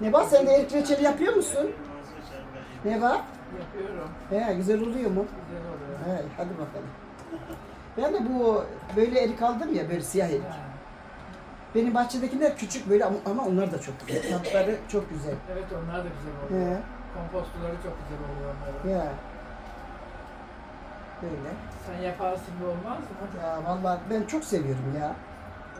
Ne var sen de erik reçeli yapıyor musun? Ne var? Yapıyorum. He güzel oluyor mu? Güzel oluyor. He hadi bakalım. Ben de bu böyle erik aldım ya böyle siyah erik. Benim bahçedekiler küçük böyle ama, ama onlar da çok güzel. Tatları çok güzel. Evet onlar da güzel oluyor. He. Kompostoları çok güzel oluyor onların. Ya. Böyle. Sen yaparsın da olmaz mı? Ya vallahi ben çok seviyorum ya.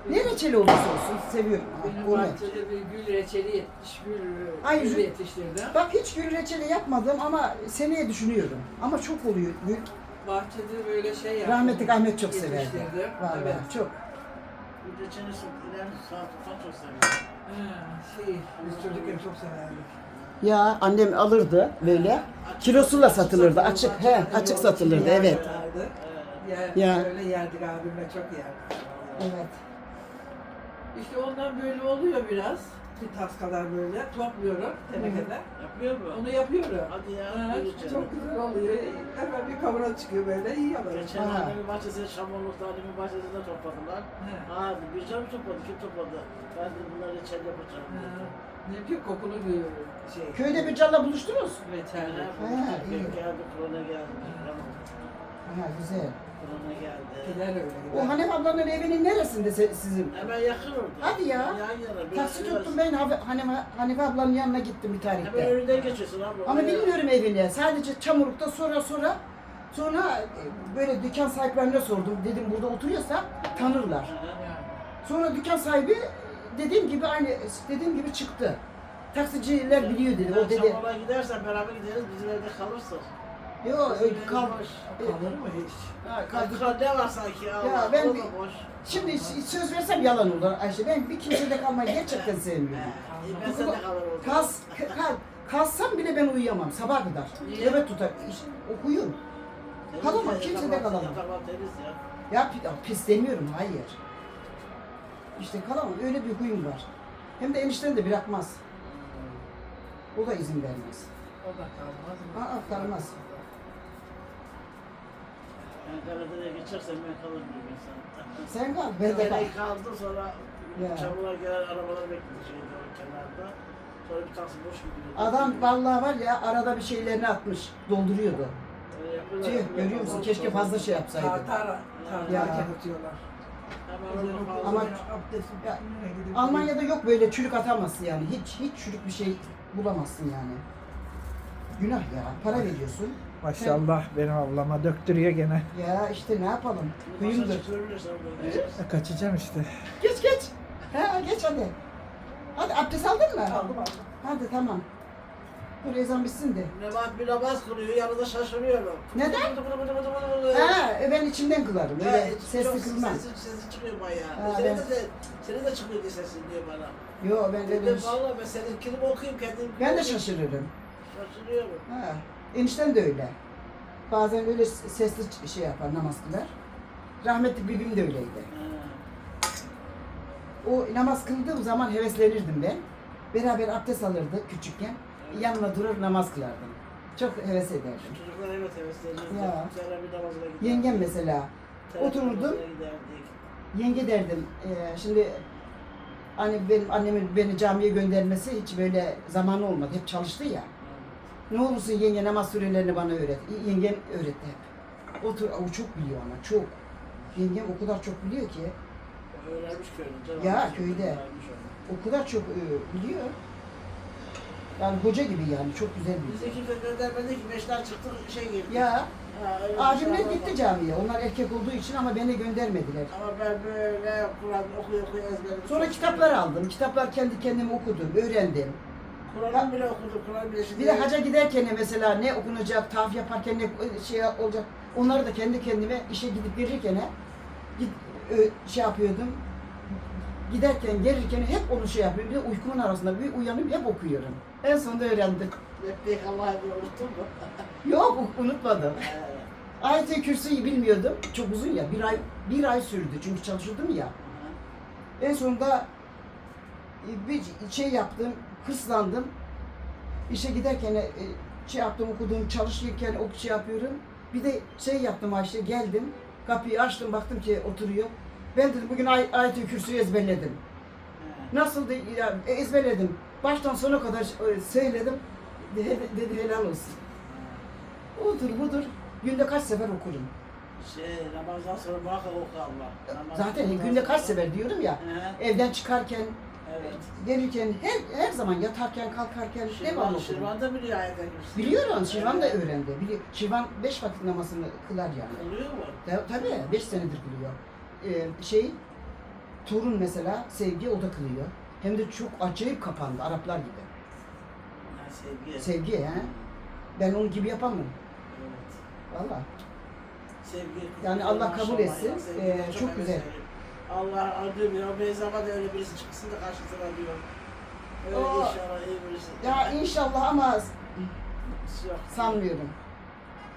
Ne reçeli olursa olsun seviyorum. Benim Onu. bahçede bir gül reçeli yetmiş, gül, Ay, gül yetiştirdim. Bak hiç gül reçeli yapmadım ama seneye düşünüyorum. Ama çok oluyor gül. Bahçede böyle şey yaptım. Rahmetli Ahmet çok severdi. Yetiştirdim. Vallahi Evet. çok. Çene sokulan saat falan çok seviyorum. Ha, şey, biz çocukken çok severdik. Ya annem alırdı böyle. Kilosuyla satılırdı. Açık he açık satılırdı evet. Yer, Ya. Böyle yerdik abimle çok yerdik. Evet. İşte ondan böyle oluyor biraz. Bir tas kadar böyle topluyorum tenekeden. Yapıyor mu? Onu yapıyorum. Hadi ya. Ha, çok güzel oluyor. Hemen bir kavura çıkıyor böyle yiyorlar. Geçen Ha. annemin bahçesine Şamoluk'ta annemin bahçesinde topladılar. He. Ha bir canım topladı, kim topladı? Ben de bunları reçel yapacağım. Ha, Ne yapıyor kokulu bir şey. Köyde bir canla buluştunuz. Reçelli. Ha, iyi. geldi, korona geldi. Ha güzel. Korona geldi. Gider öyle gider. O Hanef ablanın evinin neresinde se- sizin? Hemen yakın orada. Hadi ya. Yan yana. Taksi biraz- tuttum ben Hanife, Hanife ablanın yanına gittim bir Hemen tarihte. önünden geçiyorsun abla. Ama bilmiyorum evini. Sadece Çamuruk'ta sonra sonra sonra e, böyle dükkan sahiplerine sordum. Dedim burada oturuyorsa tanırlar. Sonra dükkan sahibi dediğim gibi aynı dediğim gibi çıktı. Taksiciler biliyor dedi. O dedi. Şamoluk'a gidersen beraber gideriz, bizim evde kalırsın. Yok Bizim öyle ev kal. boş. Kalır mı hiç? Ha, kaldı. Kaldı. Ne var sanki? Allah, ben o da bir- boş. Şimdi söz versem yalan olur Ayşe. Ben bir kimsede kalmayı gerçekten sevmiyorum. Ee, Ben sende kalır. Kas, kal, kalsam bile ben uyuyamam sabaha kadar. Niye? Nöbet tutar, okuyun. Kalamam, ya, kimse de yatak- kalamam. ya. Ya pi- ya pis demiyorum, hayır. İşte kalamam, öyle bir huyum var. Hem de enişten de bırakmaz. O da izin vermez. O da kalmaz mı? Aa, kalmaz. Karadeniz'e geçersem ben kalır bir insan. Sen kal, ben de kal. Kaldı sonra Ya. çamura gelen arabalar bekledi şeyde o kenarda. Sonra bir taksi boş gidiyor. Adam vallahi var ya arada bir şeylerini atmış, dolduruyordu. Öyle yapıyorlar, Tüh, yapıyorlar. görüyor musun? Keşke fazla şey yapsaydı. Tartar, Ya. tartar atıyorlar. Hemen fazla. Ama- Ya, gidip Almanya'da yok böyle çürük atamazsın yani. Hiç hiç çürük bir şey bulamazsın yani. Günah ya. Para veriyorsun. Maşallah benim ablama döktürüyor gene. Ya işte ne yapalım? Geçeriz. E, Kaçacağım işte. Geç geç. Ha geç hadi. Hadi abdest aldın mı? aldım aldım. Hadi tamam. Dur ezan bitsin de. Nebat bir namaz kılıyor, yanında şaşırıyorum. Neden? Bıdı bıdı bıdı bıdı bıdı bıdı. Ha e, ben içimden kılarım. Öyle Evet, sesli çok kılmam. Sesi, sesi çıkıyor bayağı. Ha, senin, ben- de, senin de çıkıyor diye sesin diyor bana. Yo ben öyle Dedim valla ben seninkini mi okuyayım kendim? Ben de şaşırırım. Şaşırıyorum. Ha. Enişten de öyle. Bazen öyle sesli şey yapar namaz kılar. Rahmetli bibim de öyleydi. O namaz kıldığım zaman heveslenirdim ben. Beraber abdest alırdık küçükken. Yanına durur namaz kılardım. Çok heves ederdim. Çocuklar evet hevesleniyoruz. Ya. Giderdik. Yengem mesela. Otururdum. Yenge derdim. eee, şimdi hani benim annemin beni camiye göndermesi hiç böyle zamanı olmadı. Hep çalıştı ya. Ne olursun yenge namaz surelerini bana öğret. Yengem öğretti hep. Otur, o çok biliyor ama çok. Yengem o kadar çok biliyor ki. Öğrenmiş köyde. Ya, köyde. O kadar çok e, biliyor. Yani hoca gibi yani çok güzel Bize biliyor. kimse göndermedi ki beşler çıktık şey girdik. Ya bir abimler şey gitti camiye. Onlar erkek olduğu için ama beni göndermediler. Ama ben böyle Kur'an okuya okuya ezberledim. Sonra kitaplar aldım. Kitaplar kendi kendime okudum, öğrendim. Kur'an bile okudum. Kur'an bile. Bir de haca giderken de mesela ne okunacak, tavaf yaparken ne şey olacak. Onları da kendi kendime işe gidip verirken git, ö- şey yapıyordum. Giderken gelirken hep onu şey yapıyorum. Bir de uykumun arasında bir uyanıp hep okuyorum. En sonunda öğrendim. Lebbeyk Allah'a unuttun mu? Yok unutmadım. He. Ayet-i Kürsü'yü bilmiyordum. Çok uzun ya. Bir ay bir ay sürdü. Çünkü çalışıyordum ya. En sonunda e, bir şey yaptım. Hırslandım. İşe giderken e, şey yaptım okudum. Çalışırken o şey yapıyorum. Bir de şey yaptım Ayşe. Geldim. Kapıyı açtım. Baktım ki oturuyor. Ben dedim bugün ay, Ayet-i Kürsü'yü ezberledim. He. Nasıl ya, ezberledim. Baştan sona kadar e, söyledim. Dedi, dedi helal olsun. Odur budur. Günde kaç sefer okurum. Şey, namazdan sonra muhakkak oku Allah. Namazdan Zaten sonra- günde kaç sefer diyorum ya. Hı, Evden çıkarken, Evet. gelirken, her, her zaman yatarken, kalkarken devamlı Şirvan, okurum. Şirvan da biliyor ayet etmişsin. Biliyorum, Şirvan da öğrendi. Biliyor. Şirvan beş vakit namazını kılar yani. Oluyor mu? Ta- Tabii, beş senedir kılıyor. Ee, şey, torun mesela, Sevgi o da kılıyor. Hem de çok acayip kapandı, Araplar gibi. Ha, sevgi. Sevgi he. Ben onun gibi yapamam. Evet. Valla. Sevgi. Yani Allah Maşallah kabul etsin. ya, sevgi Ee, de çok güzel. severim. Allah adı bir o Beyza'da da öyle birisi çıksın da karşısına diyor. Öyle O- inşallah iyi birisi. Ya inşallah ama Yok. sanmıyorum.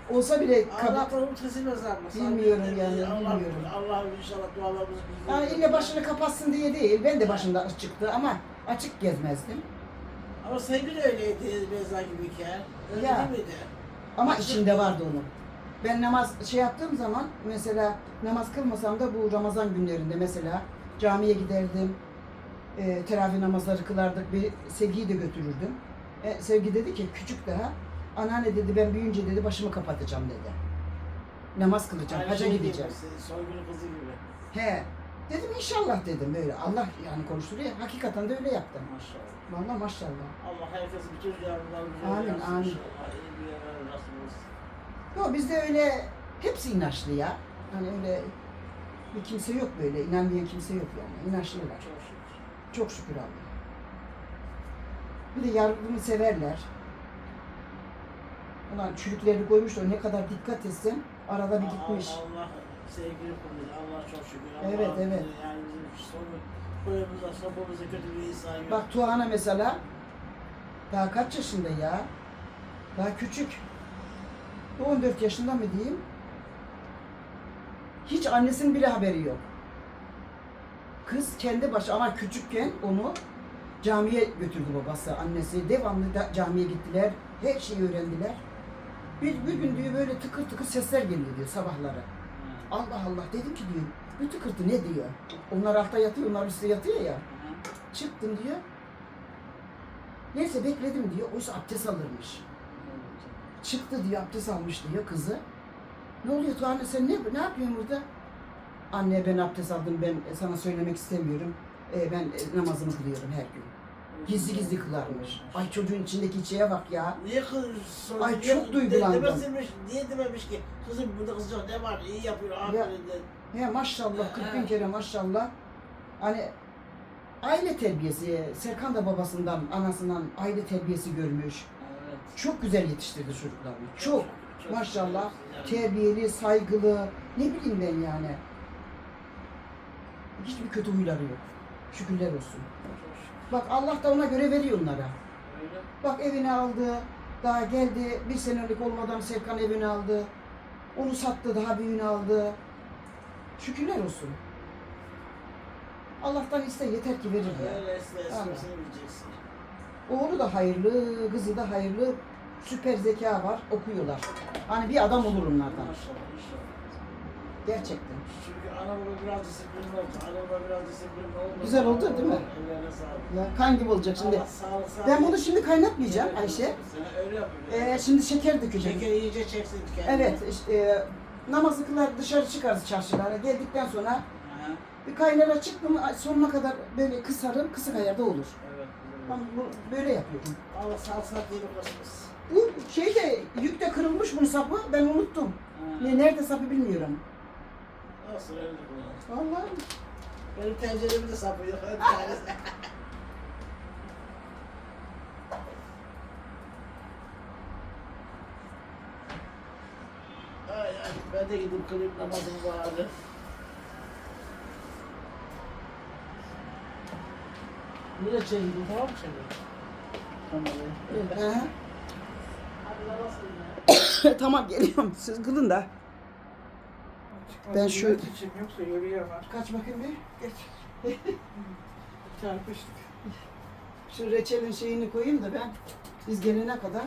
Olsa bile kabul... Allah da umut kesilmez ama. Bilmiyorum yani, Allah, bilmiyorum. Allah inşallah dualarımızı bildirir. Yani ille başını kapatsın diye değil. Ben de başımda çıktı ama açık gezmezdim. Ama sevgi de öyleydi Beyza gibiyken. Öyle Ya. değil miydi? Ama içinde vardı onun. Ben namaz şey yaptığım zaman mesela namaz kılmasam da bu Ramazan günlerinde mesela camiye giderdim. E, teravih namazları kılardık. Bir sevgiyi de götürürdüm. E, sevgi dedi ki küçük daha. Anneanne dedi ben büyüyünce dedi başımı kapatacağım dedi. Namaz kılacağım, Aynı haca şey gideceğim. Soygunu kızı gibi. He. Dedim inşallah dedim böyle. Allah yani konuşturuyor. Hakikaten de öyle yaptım. Maşallah. Vallahi maşallah. Allah herkesi bütün yavrularımızı Amin, yapsın amin. inşallah. İyi bir olsun. Yok bizde öyle hepsi inançlı ya. Hani öyle bir kimse yok böyle. inanmayan kimse yok yani. İnançlılar. Çok şükür. Çok şükür Allah. Bir de yardımı severler. Ulan çürüklerini koymuşlar ne kadar dikkat etsen arada bir gitmiş. Allah, Allah sevgili kuluyuz. Allah çok şükür. Allah Evet, evet. Yani bizim sonu koyumuza, kötü bir insan yok. Bak Tuğan'a mesela daha kaç yaşında ya? Daha küçük. 14 yaşında mı diyeyim? Hiç annesinin bile haberi yok. Kız kendi başı ama küçükken onu camiye götürdü babası, annesi. Devamlı da camiye gittiler. Her şeyi öğrendiler. Bir, bir gün diyor böyle tıkır tıkır sesler geliyor diyor sabahları. Allah Allah dedim ki diyor bu tıkırtı ne diyor? Onlar altta yatıyor, onlar üstte yatıyor ya. Çıktım diyor. Neyse bekledim diyor. Oysa abdest alırmış. Çıktı diyor abdest almış diyor kızı. Ne oluyor Tuğanne sen ne, ne yapıyorsun burada? Anne ben abdest aldım ben sana söylemek istemiyorum. Ee, ben e, namazımı kılıyorum her gün. Gizli gizli kılarmış. Ay çocuğun içindeki şeye bak ya. Niye kız sonra Ay, niye- çok duygulandım. De, demesinmiş, niye dememiş ki kızım burada kızacak ne var iyi yapıyor aferin de. He maşallah 40 bin kere maşallah. Hani aile terbiyesi, Serkan da babasından, anasından aile terbiyesi görmüş. Çok güzel yetiştirdi çocuklarını. Çok. Maşallah. Terbiyeli, saygılı. Ne bileyim ben yani. Hiçbir kötü huyları yok. Şükürler olsun. Bak Allah da ona göre veriyor onlara. Bak evini aldı. Daha geldi bir senelik olmadan Serkan evini aldı. Onu sattı daha büyüğünü aldı. Şükürler olsun. Allah'tan iste yeter ki verir ya. Öyle Tamam. esmesini bileceksin. Oğlu da hayırlı, kızı da hayırlı. Süper zeka var, okuyorlar. Hani bir adam olur onlardan. Gerçekten. Çünkü anamla biraz disiplinli oldu. Anamla biraz disiplinli oldu. Güzel oldu, değil mi? Ellerine sağlık. Ya kan gibi olacak şimdi. Allah sağlık sağlık. Ben bunu şimdi kaynatmayacağım Evet, Ayşe. Öyle yapıyorsun. Ee, şimdi şeker dökeceğim. Şeker iyice çeksin kendini. Evet, işte, e, namazı kılar dışarı çıkarız çarşılara. Geldikten sonra Aha, bir kaynara çıktım sonuna kadar böyle kısarım, kısık ayarda olur. Ben bu, böyle yapıyorum. Allah sağlık sağlık diye bakasınız. Bu şey de yük de kırılmış bunun sapı ben unuttum. Ne, nerede sapı bilmiyorum. Nasıl öyle kullan. Vallahi Benim tenceremin de sapı yok. Bir tanesi. ay ay ben de gidip kılayım namazımı bari. Nereye çekildin tamam mı şimdi? Tamam. Ya. tamam geliyorum. Siz kılın da. Ben şu- için yoksa yürüyemem. Kaç bakayım bir. Geç. Çarpıştık. Şu reçelin şeyini koyayım da ben biz gelene kadar.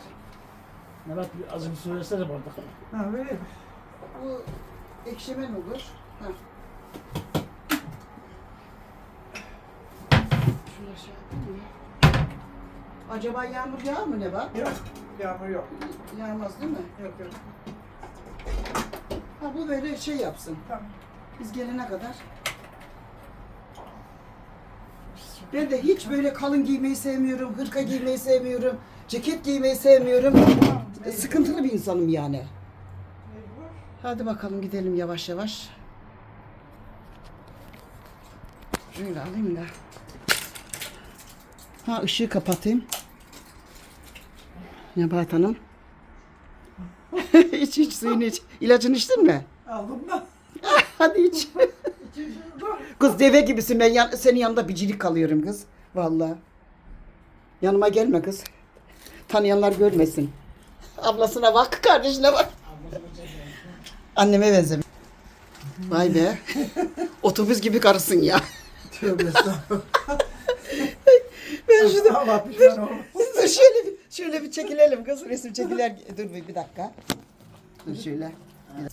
Mehmet bir az bir söylesene bana. Ha böyle mi? Bu ekşimen olur. Ha. Acaba yağmur yağar mı ne var? Yok. Yağmur yok. Yağmaz değil mi? Yok yok. Ha bu böyle şey yapsın. Tamam. Biz gelene kadar. Ben de hiç böyle kalın giymeyi sevmiyorum, hırka giymeyi sevmiyorum, ceket giymeyi sevmiyorum. E, Sıkıntılı bir insanım yani. Hadi bakalım gidelim yavaş yavaş. Şöyle alayım da. Ha ışığı kapatayım. Nebahat Hanım. iç iç suyunu iç. İlacını içtin mi? Aldım da. Hadi iç. kız deve gibisin ben yan- senin yanında bicilik kalıyorum kız. Vallahi. Yanıma gelme kız. Tanıyanlar görmesin. Ablasına bak, kardeşine bak. Anneme benzemiş. Vay be. Otobüs gibi karısın ya. Tövbe estağfurullah. Ben şunu Allah pişman olma. Dur şöyle bir, şöyle bir çekilelim kız. Resim çekiler. Dur bir, bir dakika. Dur şöyle.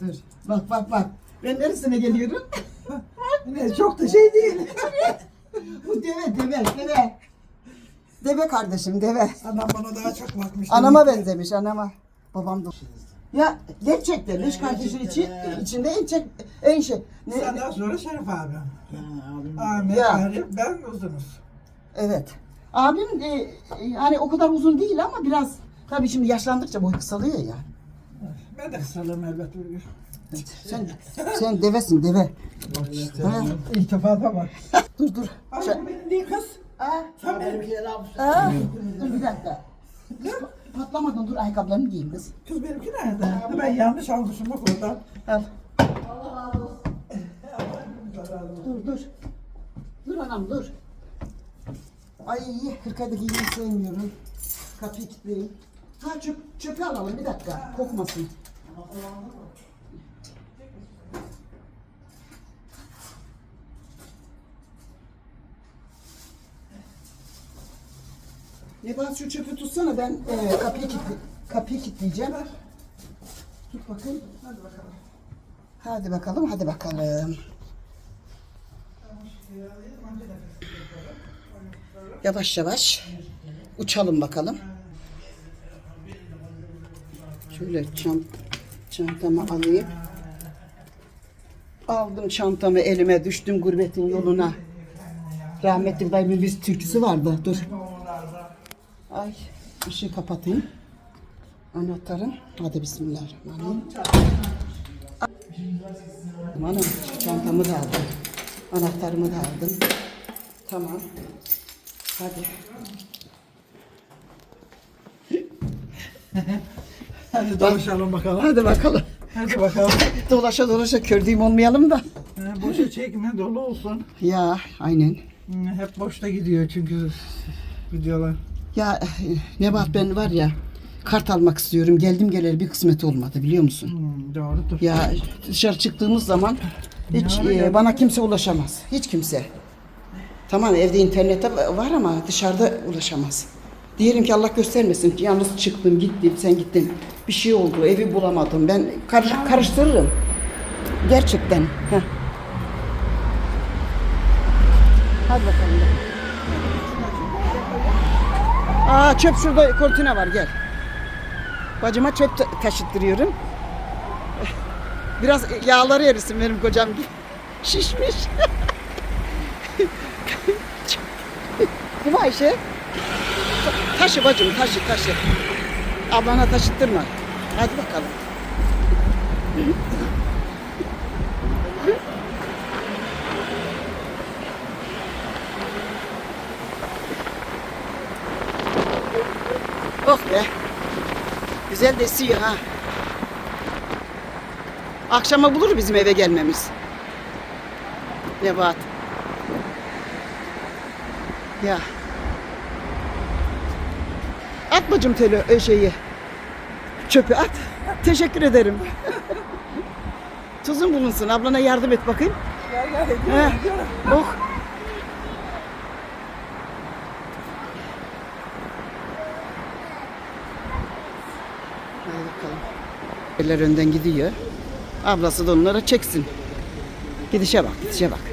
Dur. Bak bak bak. Ben neresine geliyorum? Ne çok da şey değil. Bu deve deve deve. Deve kardeşim deve. Anam bana daha çok bakmış. Anama benzemiş anama. Babam da. Ya gerçekten beş kardeşin içi, içinde en çek, en şey. Ne, Senden sonra Şerif abi. Ahmet, Ya. Arif, ben uzunuz. Evet. Abim e, hani o kadar uzun değil ama biraz tabii şimdi yaşlandıkça boy kısalıyor ya. Ben de kısalım elbet. Sen sen devesin deve. Ha, İltifata bak. dur dur. Ay Sen- bu benim değil kız. Aa, Sen benim. Benimkileri almışsın. aa, dur bir dakika. Patlamadın dur ayakkabılarını giyeyim kız. Kız benimki nerede? Ben yanlış almışım bak oradan. Al. Dur dur. Dur anam dur. Ay hırkayı da giymeyi sevmiyorum. Kapıyı kilitleyeyim. Ha çöp, çöpü alalım bir dakika. Kokmasın. Nebahat şu çöpü tutsana ben e, kapıyı kilitli, kapıyı kilitleyeceğim. Tut bakayım. Hadi bakalım. Hadi bakalım, hadi bakalım. Yavaş yavaş uçalım bakalım. Şöyle çant çantamı alayım. Aldım çantamı elime, düştüm gurbetin yoluna. Rahmetli dayımın bir türküsü vardı. Dur. Ay, ışığı kapatayım. Anahtarım. Hadi bismillahirrahmanirrahim. Anam çantamı da aldım. Anahtarımı da aldım. Tamam. Hadi. Hadi dolaşalım bakalım. Hadi bakalım. Hadi bakalım. Dolaşa dolaşa kördüğüm olmayalım da. Ha, boşa çekme dolu olsun. Ya aynen. Hep boşta gidiyor çünkü videolar. Ya Nebahat ben var ya kart almak istiyorum. Geldim geleli bir kısmet olmadı biliyor musun? Hmm, doğrudur. Ya dışarı çıktığımız zaman hiç e, bana kimse ulaşamaz. Hiç kimse. Tamam evde internette var ama dışarıda ulaşamaz. Diyelim ki Allah göstermesin. Yalnız çıktım, gittim, sen gittin. Bir şey oldu, evi bulamadım. Ben kar- karıştırırım. Gerçekten. Heh. Hadi bakalım. Aa çöp şurada kontine var gel. Bacıma çöp ta- taşıttırıyorum. Biraz yağları erisin benim kocam. Şişmiş. Mi Ayşe? Ta- Taşı bacım taşı taşı. Ablana taşıttırma. Hadi bakalım. Oh be. Güzel de esiyor ha. Akşama bulur bizim eve gelmemiz. Nebahat. Ya. At bacım tele e, şeyi. Çöpü at. Teşekkür ederim. Tuzun bulunsun. Ablana yardım et bakayım. Gel gel He. Oh. Hadi bakalım. Eller önden gidiyor. Ablası da onlara çeksin. Gidişe bak, gidişe bak.